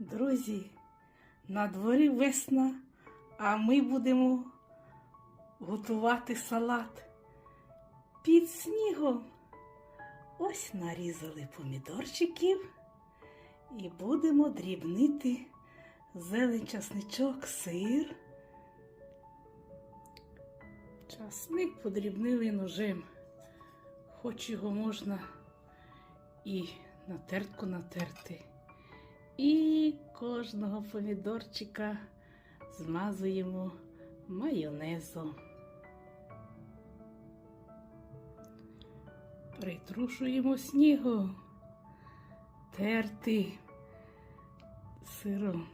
Друзі, на дворі весна, а ми будемо готувати салат під снігом. Ось нарізали помідорчиків і будемо дрібнити зелень, часничок, сир. Часник подрібнили ножем, хоч його можна і на тертку натерти. І кожного помідорчика змазуємо майонезом. Притрушуємо снігом, терти сиром.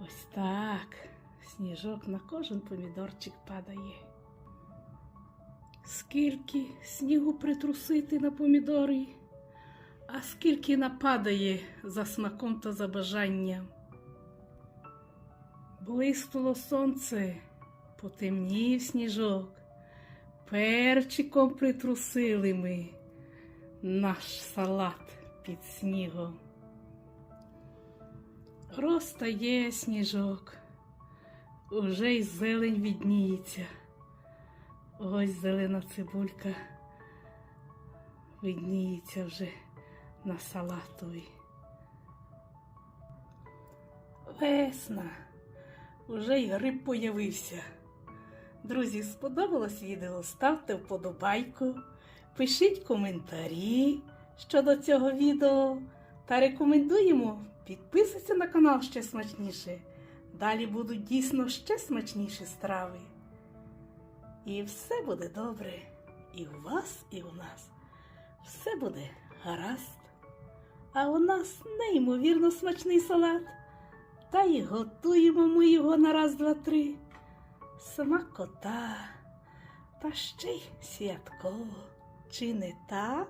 Ось так. Сніжок на кожен помідорчик падає. Скільки снігу притрусити на помідори, а скільки нападає за смаком та за бажанням. Блиснуло сонце, потемнів сніжок, перчиком притрусили ми наш салат під снігом. Розтає сніжок, уже й зелень відніється. Ось зелена цибулька видніється вже на салатові. Весна, уже й гриб появився. Друзі, сподобалось відео? Ставте вподобайку, пишіть коментарі щодо цього відео та рекомендуємо підписуйтесь на канал ще смачніше. Далі будуть дійсно ще смачніші страви. І все буде добре. І у вас, і у нас. Все буде гаразд. А у нас неймовірно смачний салат. Та й готуємо ми його на раз, два, три. Смакота. Та ще й святково. Чи не так?